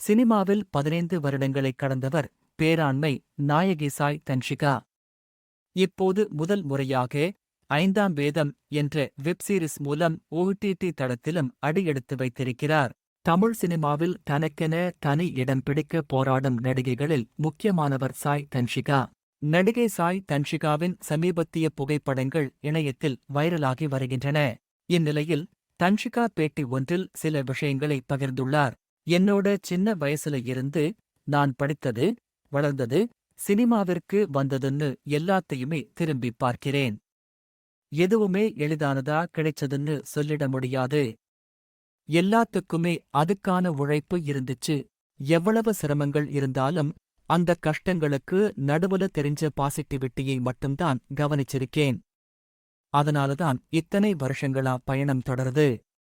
சினிமாவில் பதினைந்து வருடங்களை கடந்தவர் பேராண்மை நாயகி சாய் தன்ஷிகா. இப்போது முதல் முறையாக ஐந்தாம் வேதம் என்ற வெப் சீரிஸ் மூலம் ஓடிடி தளத்திலும் அடியெடுத்து வைத்திருக்கிறார். தமிழ் சினிமாவில் தனக்கென தனி இடம் பிடிக்க போராடும் நடிகைகளில் முக்கியமானவர் சாய் தன்ஷிகா. நடிகை சாய் தன்ஷிகாவின் சமீபத்திய புகைப்படங்கள் இணையத்தில் வைரலாகி வருகின்றன. இந்நிலையில் தன்ஷிகா பேட்டி ஒன்றில் சில விஷயங்களை பகிர்ந்துள்ளார். என்னோட சின்ன வயசுல இருந்து நான் படித்தது வளர்ந்தது சினிமாவிற்கு வந்ததுன்னு எல்லாத்தையுமே திரும்பி பார்க்கிறேன். எதுவுமே எளிதானதா கிடைச்சதுன்னு சொல்லிட முடியாது. எல்லாத்துக்குமே அதுக்கான உழைப்பு இருந்துச்சு. எவ்வளவு சிரமங்கள் இருந்தாலும் அந்த கஷ்டங்களுக்கு நடுவுல தெரிஞ்ச பாசிட்டிவிட்டியை மட்டும்தான் கவனிச்சிருக்கேன். அதனாலதான் இத்தனை வருஷங்களா பயணம் தொடருது.